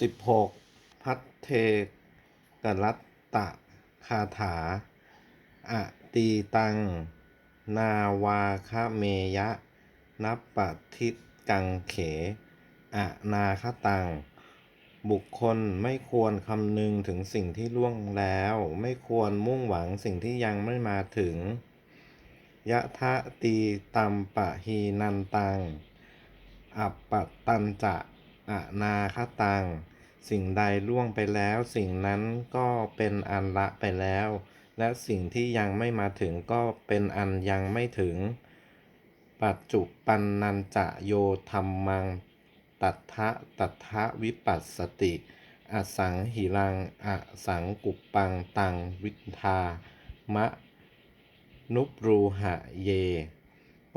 สิบหกพัทเทกรัตตะคาถาอะตีตัง นาวาคเมยะ นับปทิกังเขอะนาคตัง บุคคลไม่ควรคำนึงถึงสิ่งที่ล่วงแล้ว ไม่ควรมุ่งหวังสิ่งที่ยังไม่มาถึง ยะทะตีตัมปะฮีนันตัง อัปปตันจะ อนาคตัง สิ่งใดล่วงไปแล้ว สิ่งนั้นก็เป็นอันละไปแล้ว และสิ่งที่ยังไม่มาถึงก็เป็นอันยังไม่ถึง ปัจจุปันนันจะโยธรรมัง ตัทะตัทะวิปัสสติ อสังหิรัง อสังกุปปังตังวิทามะนุปรูหะเย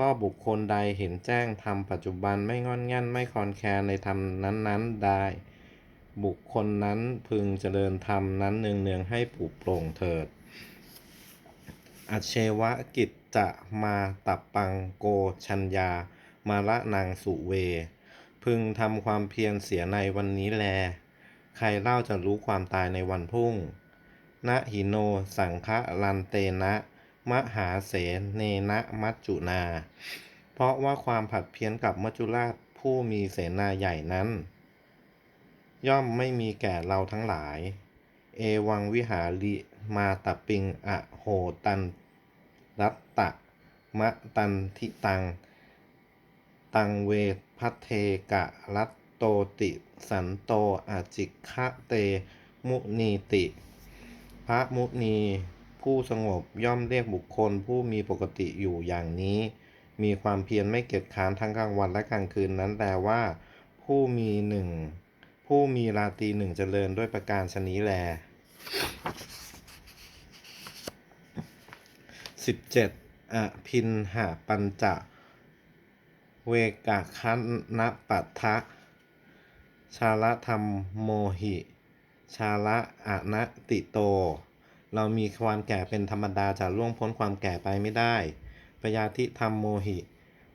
ก็บุคคลใดเห็นแจ้งธรรมปัจจุบันไม่งอนง่นไม่คลอนแคลนในธรรมนั้นๆได้ บุคคลนั้นพึงเจริญธรรมนั้นเนืองๆให้ปลุกโปร่งเถิดอเชวะกิจจะมาตับปังโกชัญญา มาละนางสุเว พึงทำความเพียรเสียในวันนี้แล ใครเล่าจะรู้ความตายในวันพรุ่งนะหิโนสังฆะลันเตนะ มหาเสนเนนะมัจจุนา เพราะว่าความผัดเพี้ยนกับมัจจุราชผู้มีเสนาใหญ่นั้น ย่อมไม่มีแก่เราทั้งหลาย เอวังวิหาริมาตปิงอะโหตัน รัตตะ มะตันทิตัง ตังเวพัเทกะรัตโตติสันโตอาจิคะเต มุนีติ พระมุนี ผู้สงบย่อมเรียกบุคคลผู้มีปกติอยู่อย่างนี้ มีความเพียรไม่เกียจค้านทั้งกลางวันและกลางคืนนั้นแปลว่า ผู้มีหนึ่งผู้มีราตรีหนึ่งเจริญด้วยประการชนี้แลสิบเจ็ดอภินหาปัญจะ เวกะคันนปัทธะชาละธรรมโมหิ ชาละอะนะติโต เรามีความแก่เป็นธรรมดาจะล่วงพ้นความแก่ไปไม่ได้ พยาธิธรรมโมหิ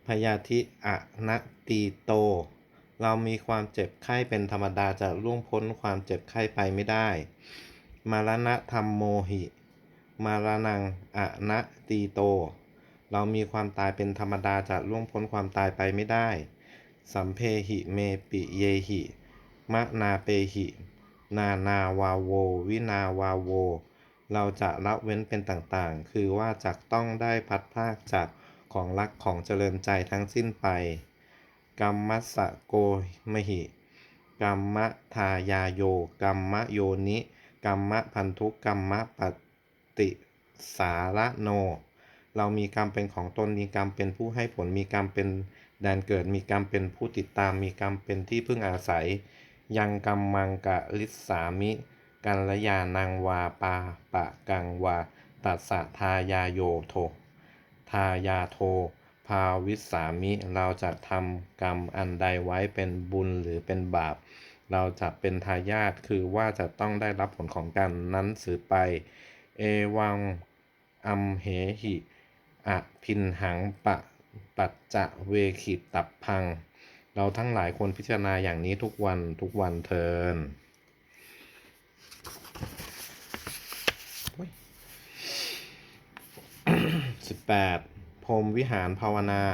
พยาธิอะนะติโต เรามีความเจ็บไข้เป็นธรรมดาจะล่วงพ้นความเจ็บไข้ไปไม่ได้ มารณะธรรมโมหิ มารนังอะนะตีโต เรามีความตายเป็นธรรมดาจะล่วงพ้นความตายไปไม่ได้ สัมเพหิเมปิเยหิมะนาเปหิ นานาวาโว วินาวาโว เราจะละเว้นเป็นต่างๆ คือว่าจักต้องได้พัดพากจากของรักของเจริญใจทั้งสิ้นไปกรรมัสะโกมหิกรรมทายาโยกรรมโยนิกรรมพันธุกรรมปฏิสารโน เรามีกรรมเป็นของตน มีกรรมเป็นผู้ให้ผล มีกรรมเป็นแดนเกิด มีกรรมเป็นผู้ติดตาม มีกรรมเป็นที่พึ่งอาศัย ยังกรรมังกะลิสามิ กัลยานังวาปาปะกังวา ตัสสะทายาโยโท ทายาโท ภาวิสามิ เราจะทำกรรมอันใดไว้เป็นบุญหรือเป็นบาป เราจะเป็นทายาทคือว่าจะต้องได้รับผลของกรรมนั้นสืบไป เอวังอัมเหหิอะพินหังปะปัจจะเวขิตับพัง เราทั้งหลายควรพิจารณาอย่างนี้ทุกวันทุกวันเทิน สิบแปดพรมวิหารภาวนา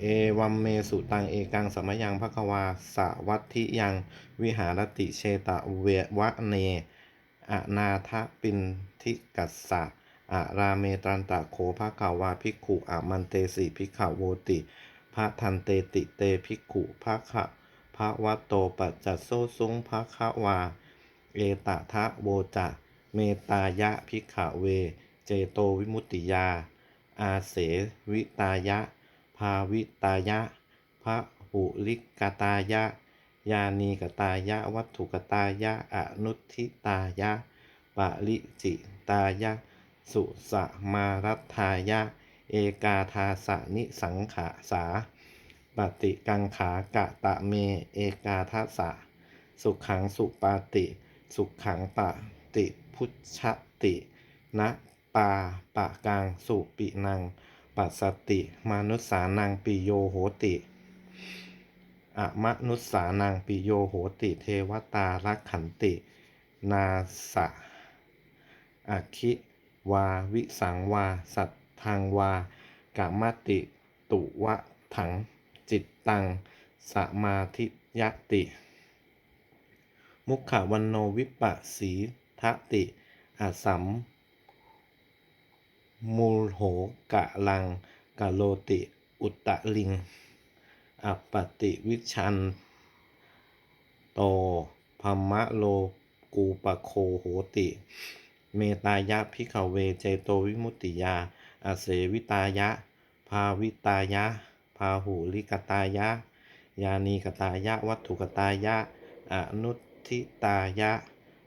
เอวัมเมสุตังเอกังสมยังภควาสวัตถิยังวิหารติเชตะเววะเนอนาทะปินทิกัสสะอาราเมตรันตะโคภะกาวาภิกขุอามันเตสิภิกขโวติพระทันเตติเตภิกขุภะคะภะวะโตปัจจัสโซซุงภะคะวา เอตทะโวจะ เมตายะภิกขเว เจโตวิมุตติยา อาเสวิตายะ ภาวิตายะพระหุลิกตายะ ยานีกตายะ วัตถุกตายะ อนุทิตายะปะริจิตายะ สุสมารัตทายะ เอกาทาสะนิสังขาสา ปฏิกังขากะตะเม เอกาทัสสะ สุขังสุปาติ สุขขังปะติพุชตินะปาปะกังสุปินังปัสสติมานุสสานังปิโยโหติอะมนุสสานังปิโยโหติ เทวตารักขันติ นาสะอะคิวาวิสังวา สัตทังวากามติตุวะถังจิตตังสมาธิยติ มุขวันโนวิปัสสีทติอาสัมมูลโหกะลังกะโลติอุตตะลิงอัปปติวิชันโตภมะโลกูปะโคโหติ เมตายะพิขเวเจโตวิมุตติยาอาเสวิตายะ ภาวิตายะ พาหูลิกตายะ ยานีกตายะ วัตถุกตายะอนุ ทิตายะ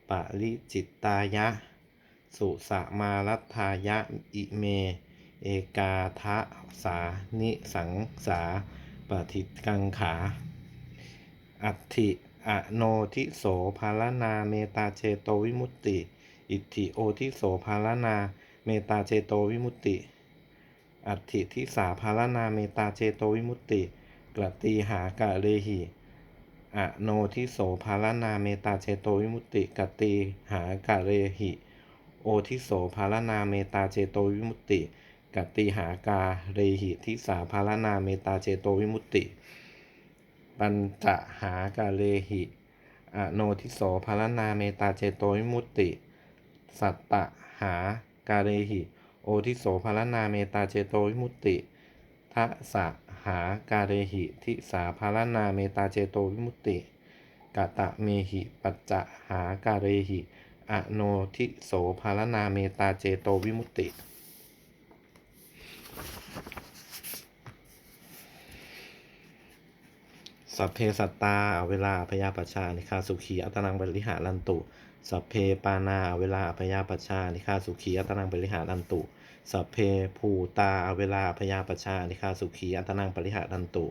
ปริจิตตายะ สุสมารัทายะ อิเม เอกาทะสานิสังสาปฏิกังขา อัตถิอโนทิโสภารนาเมตาเจโตวิมุตติ อิทธิโอทิโสภารนาเมตาเจโตวิมุตติ อัตถิทิสาภารนาเมตาเจโตวิมุตติกลตีหากะเรหิ อโนทิโสภารนาเมตาเจโตวิมุตติกตีหากะเรหิ โอทิโสภารนาเมตาเจโตวิมุตติกติหากาเรหิทิสาภารนาเมตาเจโตวิมุตติ ปัญจหากาเลหิอโนทิโสภารนาเมตาเจโตวิมุตติ สัตตหากาเลหิ โอทิโสภารนาเมตาเจโตวิมุตติทัสสะ หากาเลหิทิสาภารนาเมตาเจโตวิมุตติกตะเมหิปัจจหากาเลหิอโนทิโสภารนาเมตาเจโตวิมุตติ สัพเพสัตตาอเวลาพยาปชานิคาสุขีอัตนังบริหารันตุ สัพเพปานาอเวลาพยาปชชานิคาสุขีอัตนังบริหารันตุ สัพเพภูตาเวลาพยาปชานิคาสุขีอัตนังบริหารันตุ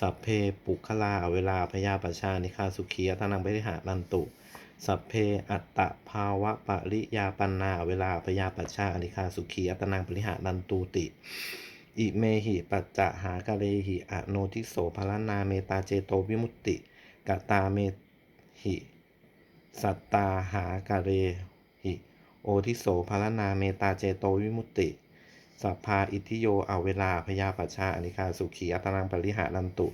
สัพเพปุคลาเวลาพยาปชานิคาสุขีอัตนังบริหารันตุ สัพเพอัตตภาวะปริยาปันนาเวลาพยาปชาอนิคาสุขีอัตนังปริหารันตูติอิเมหิปัจจะหากะเลหิอโนทิโสภรนาเมตาเจโตวิมุตติกตาเมหิสัตตาหากะเร โอทิโสภารนาเมตาเจโตวิมุตติสัพพาอิทิโยเอาเวลาพยาปัชชาอนิคาสุขีอัตนังปริหารันตุ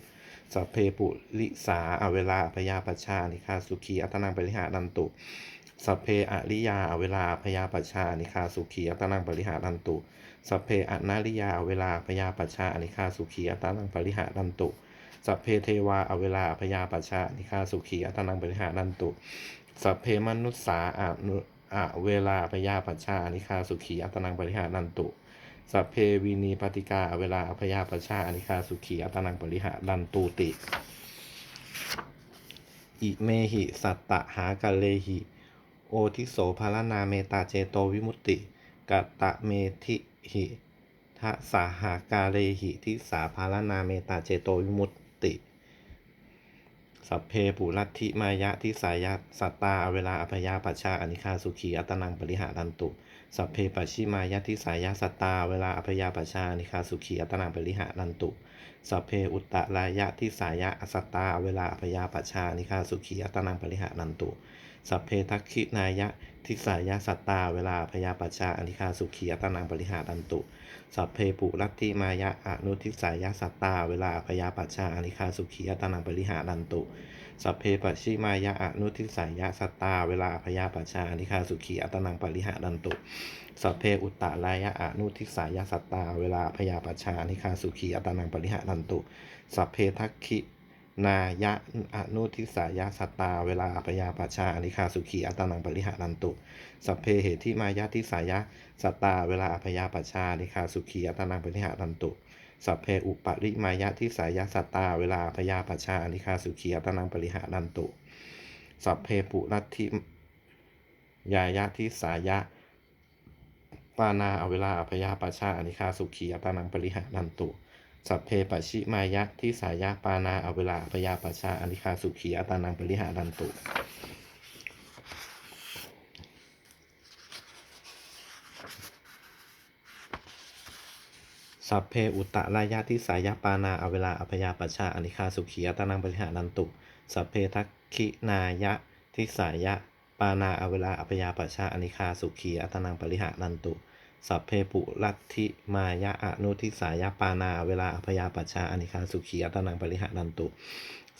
สัพเพปุริสาอเวลาพยาปัชชานิคาสุขีอัตนังปริหารันตุสัพเพอริยาเวลาพยาปัชชานิคาสุขีอัตนังปริหารันตุสัพเพอนาริยาเวลาพยาปัชชานิคาสุขีอัตนังปริหารันตุสัพเพเทวาอเวลาพยาปัชชานิคาสุขีอัตนังปริหารันตุสัพเพมนุสสาอนุ อะเวลาพยาปัชชานิคาสุขีอัตนังปริหารันตุ สัพเพวินีปฏิกาเวลาพยาปชาอนิคาสุขีอัตนังปริหารันตูติ อิเมหิสัตตะหากะเลหิ โอทิโสภารนาเมตาเจโตวิมุตติกะตะเมทิหิทะสาหากาเลหิทิสาภารนาเมตาเจโตวิมุตติ สัพเพปุรัตถิมายะทิสายะสัตตาเวลาอภยาปัชชาอนิคาสุขีอัตนังปริหารันตุ สัพเพปัชิมายะทิสายะสัตตาเวลาอภยาปัชชานิคาสุขีอัตนังปริหารันตุสัพเพอุตตะรายะทิสายะสัตตาเวลาอภยาปัชชานิคาสุขีอัตนังปริหารันตุ สัพเพทักขินายะทิสายะสัตตา เวลาอภยาปัชชาอนิคาสุขีอัตนังปริหารันตุ สัพเพปุรัตติมายะอนุทิสายะสัตตา เวลาอภยาปัชชาอนิคาสุขีอัตนังปริหารันตุ สัพเพปัชชิมายะอนุทิสายะสัตตา เวลาอภยาปัชชาอนิคาสุขีอัตนังปริหารันตุ สัพเพอุตตะรายะอนุทิสายะสัตตา เวลาพยาปัชชานิคาสุขีอัตนังปริหารันตุ สัพเพทักขิ นายะอนุทิสายะสัตตา เวลาพยาปชชานิคาสุขีอัตนังปริหารันตุ สัพเพเหติมายะทิสายะสัตตา เวลาพยาปชชานิคาสุขีอัตนังปริหารันตุสัพเพอุปริมายะทิสายะสัตตา เวลาพยาปชชานิคาสุขีอัตนังปริหารันตุ สัพเพปุรัติยายะทิสายะปานาอเวลาอภยาปชาอนิคาสุขีอัตานังปริหารันตุ สัพเพปชิมายะที่สายะปานาอเวลาอภยาปชาอนิคาสุขีอัตานังปริหารันตุสัพเพอุตตะรายะทิสายะปานาอเวลาอภยาปชาอนิคาสุขีอัตนังปริหานันตุ สัพเพทักขินายะทิสายะปานาอเวลาอภยาปชาอนิคาสุขีอัตนังปริหานันตุ สัพเพปุรัตถิมายะอนุทิสายะปานา เวลาอภยาปชชาอนิคาสุขีอัตนังปริหานันตุ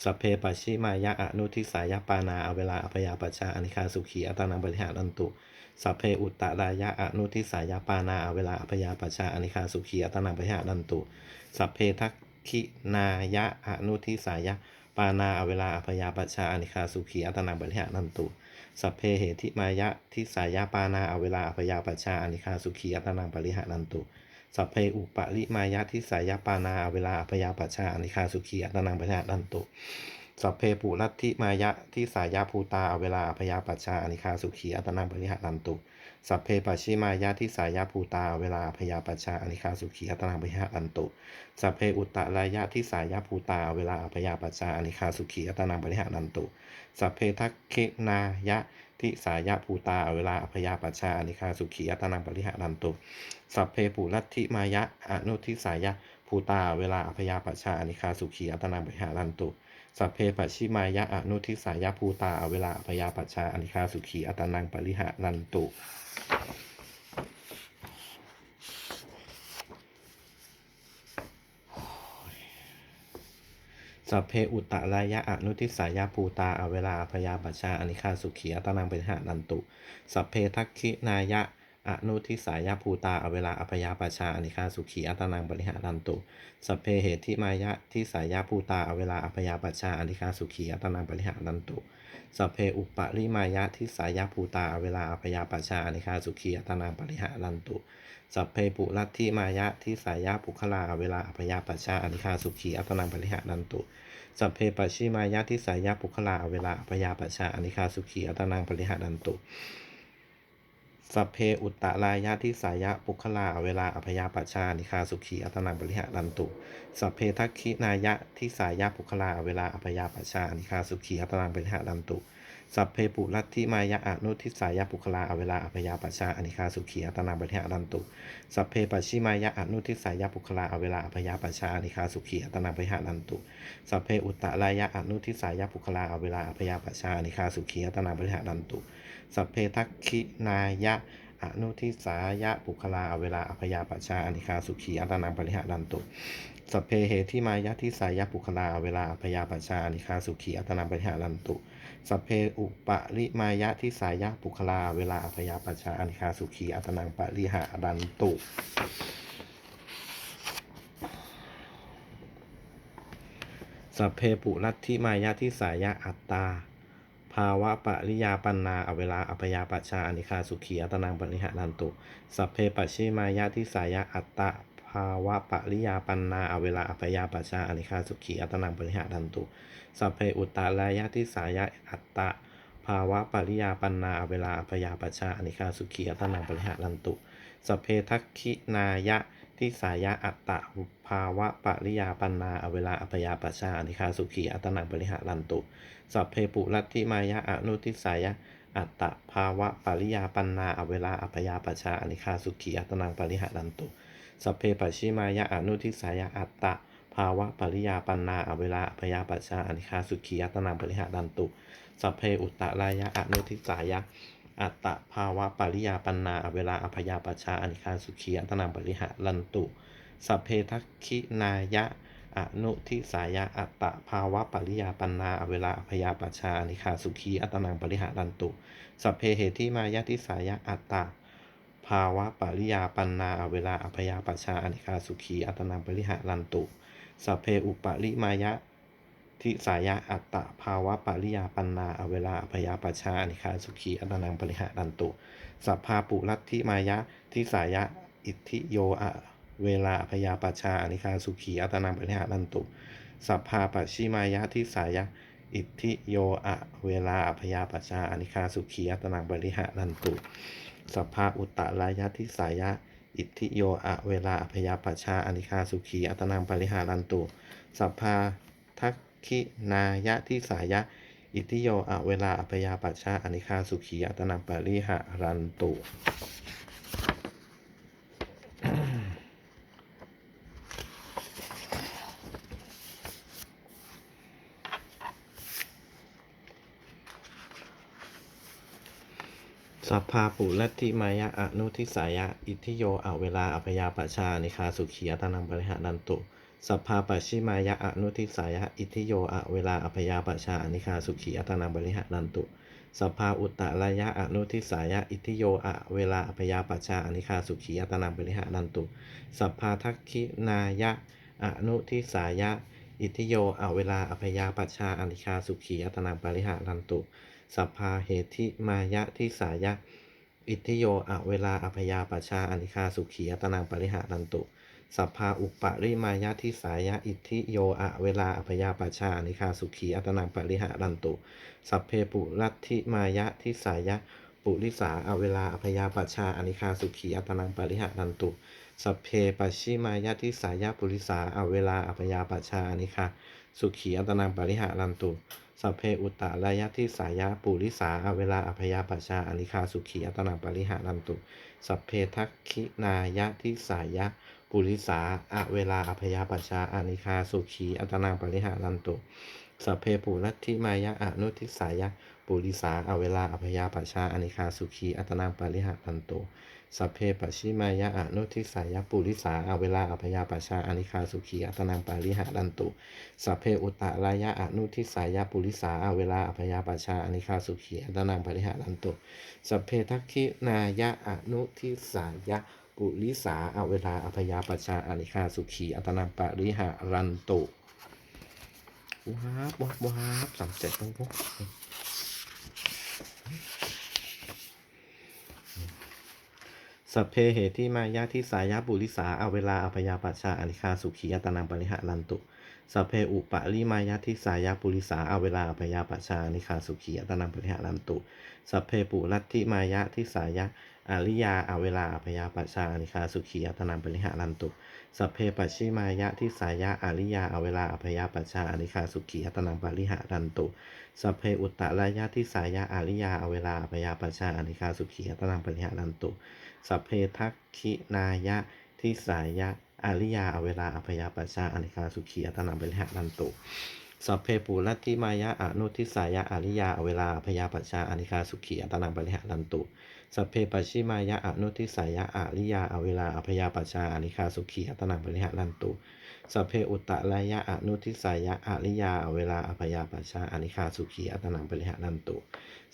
สัพเพปัชชิมายะอนุทิสายะปานา เวลาอภยาปชชาอนิคาสุขีอัตนังปริหานันตุสัพเพอุตตรายะอนุทิสายปานา เวลาอภยาปชชาอนิคาสุขีอัตนังปะหะนันตุสัพเพทักขินายะอนุทิสายปานา เวลาอภยาปชชาอนิคาสุขีอัตนังปะหะนันตุ สัพเพเหติมายะทิสายาปานาอเวลาอภยาปชชาอนิคาสุขีอัตนังปริหะนันตุสัพเพอุปริมายะทิสายาปานาอเวลาอภยาปชชาอนิคาสุขีอัตนังปริหะนันตุสัพเพปุรัตถิมายะทิสายาภูตาอเวลาอภยาปัชชาอนิคาสุขีอัตนังปริหะนันตุ สัพเพปัชิมายะทิสายภูตา เวลาอภยาปัชชาอนิคาสุขีอัตนังปริหะนันตุ สัพเพอุตตะรายะทิสายภูตา เวลาอภยาปัชชาอนิคาสุขีอัตนังปริหะนันตุ สัพเพทักขินายะทิสายภูตา เวลาอภยาปัชชาอนิคาสุขีอัตนังปริหะนันตุ สัพเพปุรัตถิมายะอนุทิสายภูตา เวลาอภยาปัชชาอนิคาสุขีอัตนังปริหะนันตุ สัพเพปัชิมายะอนุทิสายะภูตาเวลาอภยาปัชชาอนิคาสุขีอัตนังปริหะนันตุสัพเพอุตตะรายะอนุทิสายภูตาอเวลาอภยาปัชชาอนิคาสุขีอัตนังปริหะนันตุ สัพเพทักขินายะ อนุทิสายภูตาอเวลาอภยาปชาอนิคาสุขีอัตนังปริหะนันตุสัพเพเหติมายะทิสายภูตาอเวลาอภยาปชาอนิคาสุขีอัตนังปริหะนันตุสัพเพอุปริมายะทิสายภูตาอเวลาอภยาปชาอนิคาสุขีอัตนังปริหะนันตุสัพเพปุรัตถิมายะทิสายปุคลาเวลาอภยาปชาอนิคาสุขีอัตนังปริหะนันตุสัพเพปชิมายะทิสายปุคลาเวลาอภยาปชาอนิคาสุขีอัตนังปริหะนันตุ สัพเพอุตตรายะทิสายปุคลาเวลาอภยาปัชชานิคาสุขีอัตนังปริหารันตุ สัพเพทักขินายะทิสายปุคลาเวลาอภยาปัชชานิคาสุขีอัตนังปริหารันตุ สัพเพปุรัตถิมายะอนุทิสายปุคลาอเวลาอภยาปัชชาอนิคาสุขีอัตนังปริหะนันตุ สัพเพปัชชิมายะอนุทิสายปุคลาอเวลาอภยาปัชชาอนิคาสุขีอัตนังปริหะนันตุ สัพเพอุตตรายะอนุทิสายปุคลาอเวลาอภยาปัชชาอนิคาสุขีอัตนังปริหะนันตุ สัพเพทักขินายะอนุทิสายะปุคลาอเวลาอภยาปัชชาอนิคาสุขีอัตนังปริหะนันตุสัพเพเหติมายะทิสายะปุคลาเวลาอภยาปัชชาอนิคาสุขีอัตนังปริหะนันตุ สัพเพอุปริมายะทิสายะปุคลา เวลาอภยาปัชชาอนิคาสุขีอัตนังปริหะนันตุสัพเพปุรัตถิมายะทิสายะอัตตา ภาวะปริยาปันนาอเวลาอภยาปัชชาอนิคาสุขีอัตนังปริหะนันตุ สัพเพปัชชิมายะทิสายะอัตตะภาวะปริยาปันนาอเวลาอภยาปัชชาอนิคาสุขีอัตนังปริหะนันตุ สัพเพอุตตรายะทิสายะอัตตะ ภาวะปริยาปันนาเวลาอภยาปชาอนิคาสุขีอัตนังปริหะนันตุ สัพเพทักขินายะทิสายะอัตตะ ภาวะปริยาปันนาเวลาอภยาปชาอนิคาสุขีอัตนังปริหะนันตุ สัพเพปุรัตถิมายะอนุทิสายะอัตตะภาวะปริยาปันนาอเวลาอภยาปชาอนิคาสุขีอัตนังปริหะนันตุ สัพเพปัชิมายะอนุทิสายะอัตตะาวะปริยาปันนาอเวลาอภยาปัชชาอนิคาสุขีอัตนังปริหะนันตุ สัพเพอุตตรายะอนุทิสายะอัตตภาวะปริยาปันนาอเวลาอภยาปัชชาอนิคาสุขีอัตนังปริหะนันตุสัพเพทักขินายะอนุทิสายะอัตตภาวะปริยาปันนาเวลาอภยาปัชชานิคาสุขีอัตนังปริหารันตุ สัพเพเหติมายะทิสายะอัตตะภาวะปริยาปันนาเวลาอภยาปัชชานิคาสุขีอัตนังปริหารันตุ สัพเพอุปริมายะ ทิสายะอัตตะภาวะปริยาปันนาเวลาอภยาปชชานิคาสุขีอัตนังปริหารันตุ สัพพาปุรัตถิมายะ ทิสายะอิทธิโยอะเวลาอภยาปชาอนิคาสุขีอัตนังปริหานันตุ สัพพาปชิมายะทิสายะอิทธิโยอะเวลาอภยาปชาอนิคาสุขีอัตนังปริหานันตุ สัพพาอุตตะรายะทิสายะ อิทธิโยอะเวลาอภยาปชาอนิคาสุขีอัตนังปริหารันตุสัพพาทักขินายะทิสายะ อิทธิโยอะเวลาอภยาปชชาอนิคาสุขีอัตนังปริหารันตุ สัพพาปุรัตติมายะอนุทิสายะ อิทิโยอเวลาอภยาปชานิคาสุขียตานังปริหารันตุ สัพพาปัชชิมายะอนุทิสายะ อิทิโยอเวลาอภยาปชานิคาสุขียตานังปริหารันตุ สัพพาอุตตรายะอนุทิสายะ อิทิโยอเวลาอภยาปชานิคาสุขียตานังปริหารันตุ สัพพาทักขินายะอนุทิสายะ อิทิโยอเวลาอภยาปชาอนิคาสุขียตานังปริหารันตุ สัพพาเหติมายะทิสายะ อิทธิโยอะเวลาอภยาปชาอนิคาสุขียตนังปริหารันตุสัพพาอุปปริมายะทิสายะอิทธิโยอะเวลาอภยาปชาอนิคาสุขียตนังปริหารันตุ สัพเพปุรัติมายะทิสายะปุริสาอเวลาอภยาปชาอนิคาสุขียตนังปริหารันตุ สัพเพปชิมายะทิสายะปุริสาอเวลาอภยาปชาอนิคาสุขียตนังปริหารันตุ สัพเพอุตตะรายะทิสายะปุริสาอเวลาอภยาปชาอนิคาสุขีอัตนังปริหารันตุ สัพเพทักขินายะทิสายะปุริสาอเวลาอภยาปชาอนิคาสุขีอัตนังปริหารันตุสัพเพปุรัติมายะอนุทิสายะปุริสาอเวลาอภยาปชาอนิคาสุขีอัตนังปริหารันตุ สัพเพปชิมายะอนุทิสายะปุริสาอเวลาอภยาปชาอนิคาสุขีอัตนังปริหารันตุ สัพเพอุตตะรายะอนุทิสายะปุริสาอเวลาอภยาปชาอนิคาสุขีอัตนังปริหารันตุ สัพเพทักขินายะอนุทิสายะปุริสาอเวลาอภยาปชาอนิคาสุขีอัตนังปริหารันตุว้าบว้าบว้าบสามเจ็ดต้องพก สัพเพเหติมายะทิสายาบุริสาอเวลาอภยาปชาอริคาสุขีอัตนังปริหารันตุ สัพเพอุปะลิมายะทิสายาบุริสาอเวลาอภยาปชาอริคาสุขีอัตนังปริหารันตุ สัพเพปุรัตติมายะทิสายา อาริยาอาเวลาอภยาปชาอนิคาสุขีอัตนังปริหารันตุ สัพเพปัชชิมายะทิสายะอาริยาอาเวลาอภยาปชาอนิคาสุขีอัตนังปริหารันตุ สัพเพอุตตรายะทิสายะอาริยาอาเวลาอภยาปชาอนิคาสุขีอัตนังปริหารันตุ สัพเพทักขินายะทิสายะอาริยาอาเวลาอภยาปชาอนิคาสุขีอัตนังปริหารันตุสัพเพปุรัติมายะอนุทิสายะอาริยาอเวลาอภยาปชาอนิคาสุขีอัตนังปริหารันตุ สัพเพปัชิมายะอนุทิสายะอาริยาอเวลาอภยาปชาอนิคาสุขีอัตนังปริหารันตุสัพเพอุตตรายะอนุทิสายะอาริยาอเวลาอภยาปชาอนิคาสุขีอัตนังปริหารันตุ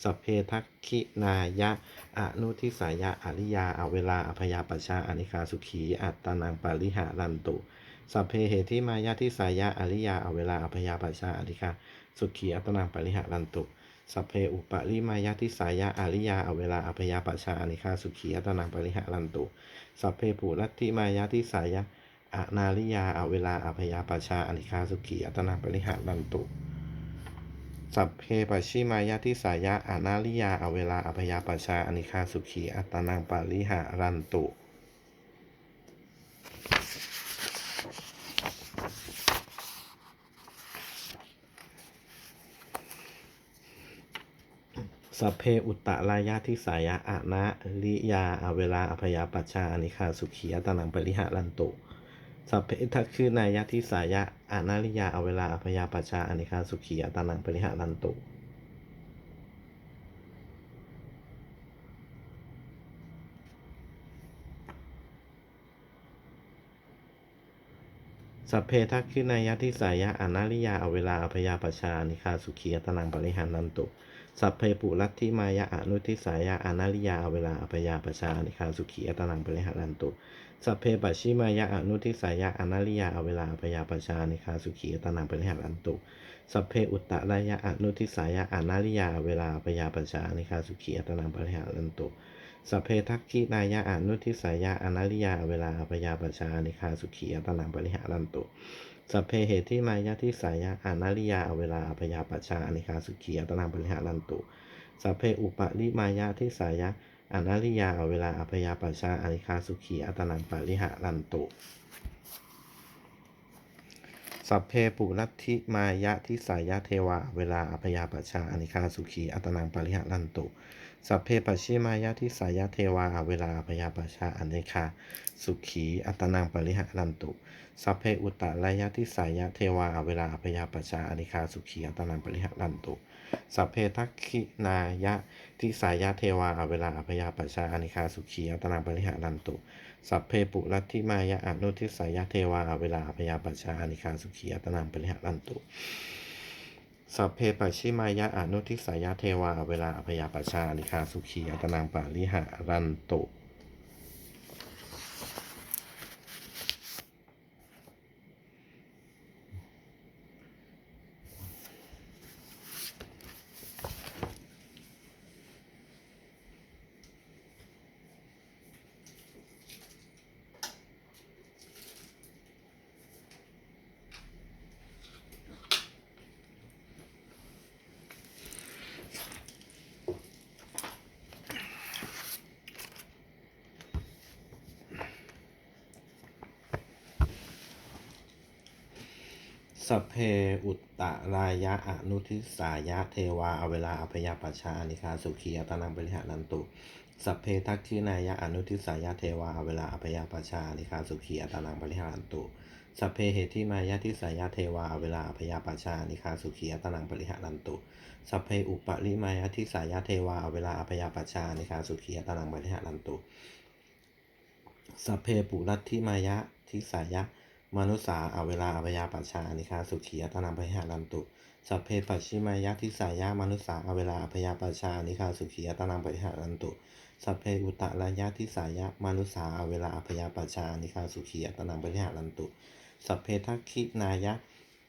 สัพเพทักขินายะอนุทิสายะอาริยาอเวลาอภยาปชาอนิคาสุขีอัตนังปริหารันตุสัพเพเหติมายะทิสายะอริยาอเวลาอภยาปชาอนิคาสุขีอัตนังปริหารันตุ สัพเพอุปริมายะทิสายะอาริยาอเวลาอภยาปชาอนิคาสุขีอัตนังปริหารันตุสัพเพปุรัตติมายะทิสายะอนาริยาอเวลาอภยาปชาอนิคาสุขีอัตนังปริหารันตุสัพเพปชิมายะทิสายะอนาริยาอเวลาอภยาปชาอนิคาสุขีอัตนังปริหารันตุ สัพเพอุตตะรายะทิสายะอานะลิยาอเวลาอภยาปัชชาอนิคาสุขียตนังปริหารันตุสัพเพทักคือนายะทิสายะอานาลิยาอเวลาอภยาปัชชาอนิคาสุขียตนังปริหารันตุสัพเพทักคือนายะทิสายะอานาลิยาอเวลาอภยาปัชชาอนิคาสุขียตนังปริหารันตุ สัพเพปุรัตติมายะอนุทิสายะอนาลิยาเวลาอภยาปชานิคาสุขีอัตนังปริหารันตุสัพเพปัชิมายะอนุทิสายะอนาลิยาเวลาอภยาปชานิคาสุขีอัตนังปริหารันตุสัพเพอุตตะรายะอนุทิสายะอนาลิยาเวลาอภยาปชานิคาสุขีอัตนังปริหารันตุสัพเพทักขินายะอนุทิสายะอนาลิยาเวลาอภยาปชานิคาสุขีอัตนังปริหารันตุ สัพเพเหติมายะทิสายะอานาริยาอเวลาอภยาปัชชาอนิคาสุขีอัตนังปริหารันตุสัพเพอุปริมายะทิสายะอานาริยาอเวลาอภยาปัชชาอนิคาสุขีอัตนังปริหารันตุสัพเพปุรัตถิมายะทิสายะเทวาเวลาอภยาปัชชาอนิคาสุขีอัตนังปริหารันตุ สัพเพปัชชิมายะทิสายะเทวาอเวลาอภยาปชาอนิคา สุขีอัตนังปริหารันตุ สัพเพอุตตะรายะทิสายะเทวาอเวลาอภยาปชาอนิคา สุขีอัตนังปริหารันตุ สัพเพทักขินายะทิสายะเทวาอเวลาอภยาปชาอนิคา สุขีอัตนังปริหารันตุ สัพเพปุรัติมายะอนุทิสายะเทวาอเวลาอภยาปชาอนิคา สุขีอัตนังปริหารันตุ สัพเพปัชิมายะอนุทิสายะเทวาเวลาอภยาปชาอนิคาสุขีอัตนางปริหารันตุ สัพเพอุตตรายะอนุทิสายะเทวาอเวลาอภยาปัชชาอนิคาสุขีอัตนังปริหารันตุสัพเพทักขินายะอนุทิสายะเทวาอเวลาอภยาปัชชาอนิคาสุขีอัตนังปริหารันตุสัพเพเหติมายะทิสายะเทวาอเวลาอภยาปัชชาอนิคาสุขีอัตนังปริหารันตุสัพเพอุปริมายะทิสายะเทวาอเวลาอภยาปัชชาอนิคาสุขีอัตนังปริหารันตุสัพเพปุรัตทิมายะทิสายะ มนุสาอาเวลาอภยาปัชชาอนิคาสุขีอัตนังปริหารันตุ สัพเพปัชชิมายะทิสายะมนุสาอเวลาอภยาปัชชาอนิคาสุขีอัตนังปริหารันตุ สัพเพอุตตรายะทิสายะมนุสาอเวลาอภยาปัชชาอนิคาสุขีอัตนังปริหารันตุ สัพเพทักขินายะ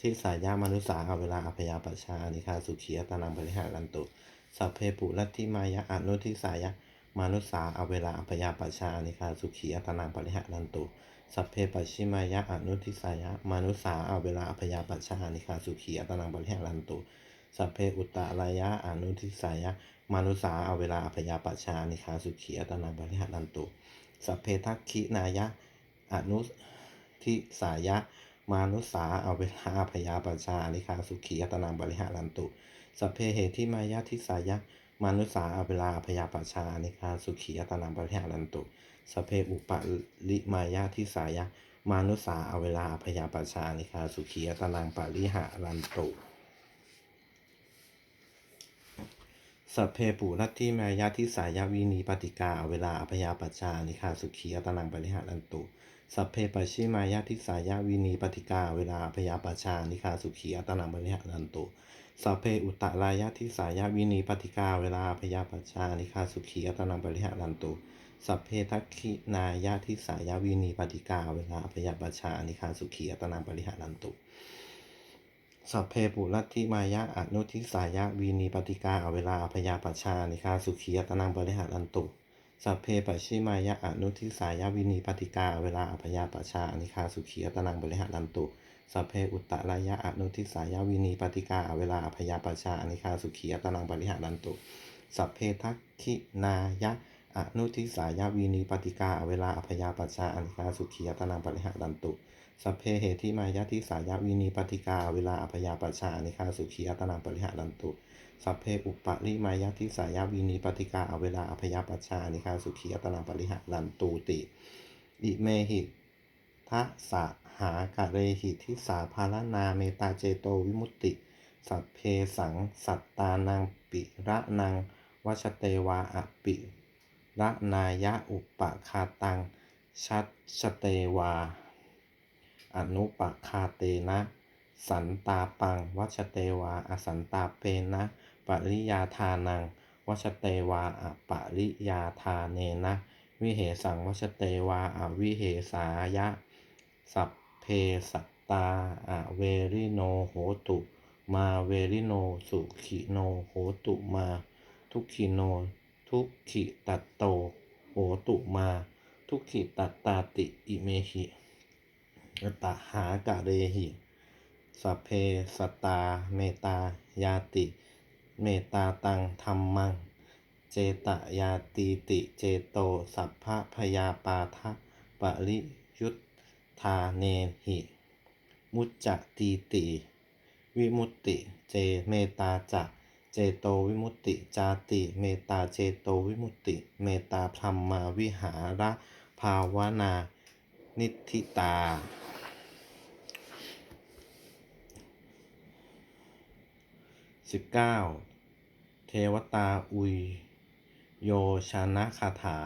ทิสายะมนุสาอเวลาอภยาปัชชาอนิคาสุขีอัตนังปริหารันตุ สัพเพปุรัตทิมายะอนุทิสายะมนุสาอเวลาอภยาปัชชาอนิคาสุขีอัตนังปริหารันตุ สัพเพปัชิมายะอนุทิสายะมนุสาอเวลาอภยาปัชชานิคาสุขีอัตนังปริหารันตุสัพเพอุตตรายะอนุทิสายะมนุสาอเวลาอภยาปัชชานิคาสุขีอัตนังปริหารันตุสัพเพทักขินายะอนุทิสายะมานุสาอเวลาอภยาปัชชานิคาสุขีอัตนังปริหารันตุสัพเพเหติมายะทิสายะมานุสาอเวลาอภยาปัชชานิคาสุขีอัตนังปริหารันตุ สเพอุปลิมายะทิสายะ มานุสาอเวลาอภยาปชชานิคาสุขีอัตนังปริหารันตุสเพปุรัตทิมายะทิสายะวินีปฏิกาอเวลาอภยาปชชานิคาสุขีอัตนังปริหารันตุสัพเพปชิมายะทิสายะวินีปฏิกาอเวลาอภยาปชชานิคาสุขีอัตนังปริหารันตุสัพเพอุตตรายะทิสายะวินีปฏิกาเวลาอภยาปชชานิคาสุขีอัตนังปริหารันตุ สัพเพทักขินายะทิสายะวินีปฏิกา เวลาอภยาปัชชานิคาสุขีอัตนังปริหารันตุ สัพเพปุรัติมายะอนุทิสายะวีนีปฏิกา เวลาอภยปัชชานิคาสุขียตนังบริหารันตุ สัพเพปชิมายะอนุทิสายะวีนีปฏิกา เวลาอภยปัชชานิคาสุขียตนังบริหารันตุ สัพเพอุตตรายะอนุทิสายะวีนีปฏิกา เวลาอภยปัชชานิคาสุขียตนังบริหารันตุ สัพเพทักขินายะ อนุทิสายะวีนีปฏิกาเวลาอภยาปัชชานิคาสุขียตนังบริหารันตุสัพเพเหติมายะทิสายะวินีปฏิกาเวลาอภยาปัชชานิคาสุขีอัตนังปริหารันตุสัพเพอุปปริมายะทิสายะวินีปฏิกาเวลาอภยาปัชชานิคาสุขีอัตนังปริหารันตุติอิเมหิทะสะหากะเรหิทิสาภารนาเมตาเจโตวิมุตติ สัพเพสังสัตตานังปิระนังวัชเตวาอปิ ระนายะอุปคาตัง ชัดชเตวา อนุปคาเตนะ สันตาปัง วัชเตวา อสันตาเปนะ ปริยาทานัง วัชเตวาอปริยาทาเนนะ วิเหสังวัชเตวาอวิเหสายะ สัพเพสัตตาอเวริโนโหตุมาเวริโนสุขิโนโหตุมา ทุกขิโน ทุกขิตัตโตโหตุมา ทุกขิตัตตาติอิเมหิตหากะเรหิสัพเพสตาเมตายาติ เมตาตังธรรมัง เจตยาตีติเจโตสัพพะพยาปาทะปริยุทธาเนหิ มุจจตีติ วิมุตติเจเมตาจะ เจโตวิมุตติ จาติ เมตาเจโตวิมุตติ เมตาพรหมาวิหาระภาวนา นิธิตาสิบเก้าเทวตาอุย โยชนะคาถา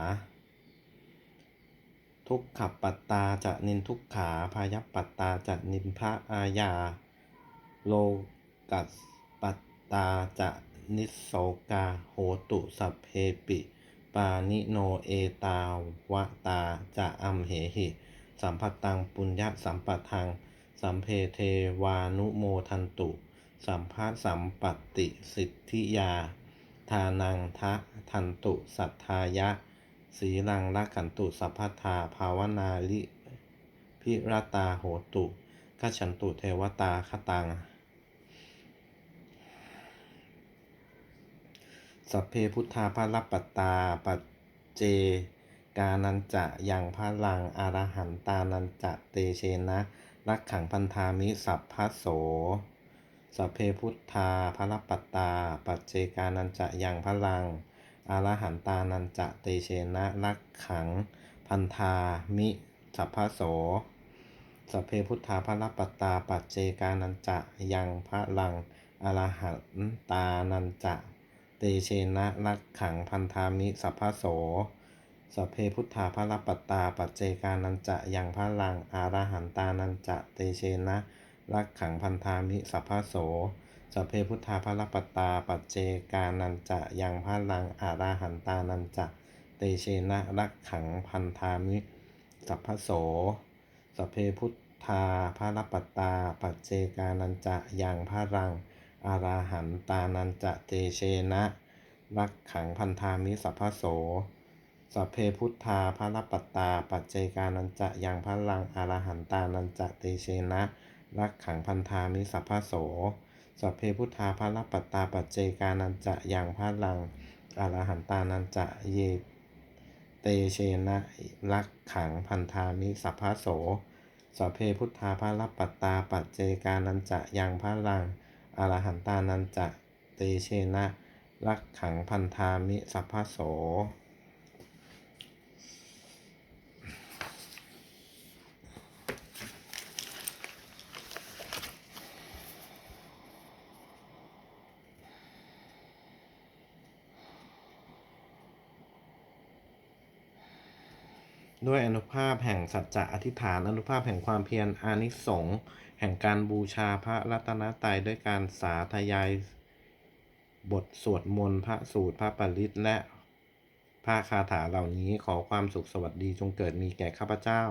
ทุกขปัตตาจะนินทุกขาพายัปปัตตาจะนินพระอาญา โลกัส ตาจะนิสโสกาโหตุสัพเพปิ ปานิโนเอตาวะตาจะอัมเหหิ สัมปตังปุญญาสัมปทัง สัมเพเทวานุโมทันตุ สัมภาสัมปติสิทธิยา ทานังทะทันตุสัทธายะ สีลังละขันตุสัพพทาภาวนาลิพิรตาโหตุขฉันตุเทวตาคตัง สัพเพพุทธาภรปัตตา ปัจเจกานันจะยังพลังอารหันตานันจะเตเชนะ รักขังพันธามิสัพพะโส สัพเพพุทธาภรปัตตา ปัจเจกานันจะยังพลังอารหันตานันจะเตเชนะรักขังพันธามิสัพพะโสสัพเพพุทธาภรปัตตา ปัจเจกานันจะยังพลังอรหันตานันจะ เตเชนะรักขังพันธามิสัพพโสสัพเพพุทธาภรปัตตาปัจเจกานันจะยังพลังอารหันตานันจะเตเชนะรักขังพันธามิสัพพโสสัพเพพุทธาภรปัตตาปัจเจกานันจะยังพลังอารหันตานันจะเตเชนะรักขังพันธามิสัพพโสสัพเพพุทธาภรปัตตาปัจเจกานันจะยังพลัง อรหันตานันจะเตเชนะรักขังพันธามิสัพพะโสสัพเพพุทธาภรปัตตา ปัจเจกานันจะยังพลังอรหันตานันจะเตเชนะรักขังพันธามิสัพพะโสสัพเพพุทธาภรปัตตา ปัจเจกานันจะยังพลังอรหันตานันจะเยเตเชนะรักขังพันธามิสัพพะโสสัพเพพุทธาภรปัตตา ปัจเจกานันจะยังพลัง อรหันตานันจะเตเชนะรักขังพันธามิสัพพะโส ด้วยอนุภาพแห่งสัจจะอธิษฐานอนุภาพแห่งความเพียรอานิสงส์ แห่งการบูชาพระรัตนตรัยด้วยการสาธยาย บทสวดมนต์พระสูตรพระปริตและพระคาถาเหล่านี้ขอความสุขสวัสดีจงเกิดมีแก่ข้าพเจ้า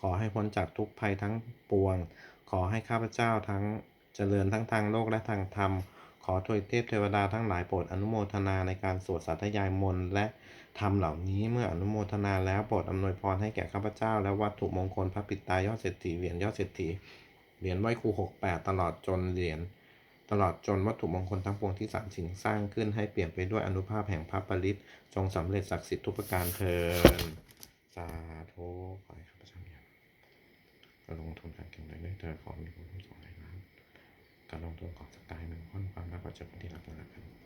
ขอให้พ้นจากทุกภัยทั้งปวง ขอให้ข้าพเจ้าทั้งเจริญทั้งทางโลกและทางธรรม ขอทวยเทพเทวดาทั้งหลายโปรดอนุโมทนาในการสวดสาธยายมนต์และธรรมเหล่านี้เมื่ออนุโมทนาแล้วโปรดอำนวยพรให้แก่ข้าพเจ้า และวัตถุมงคลพระปิตายอดเศรษฐีเหรียญยอดเศรษฐี เหรียญไหวครูหกแปดตลอดจนเหรียญตลอดจนวัตถุมงคลทั้งปวงที่สามสิ่งสร้างขึ้นให้เปลี่ยนไปด้วยอนุภาพแห่งพระปริตจงสำเร็จศักดิ์สิทธิ์ทุกประการเทินสาธุขอให้ข้าพเจ้าเนี่ยการลงทุนการเก็งรายได้เธอขอมีผลทั้งสองในร้านการลงทุนของสกายหนึ่งพ้นความรักปัจจุบันที่รักและรักกัน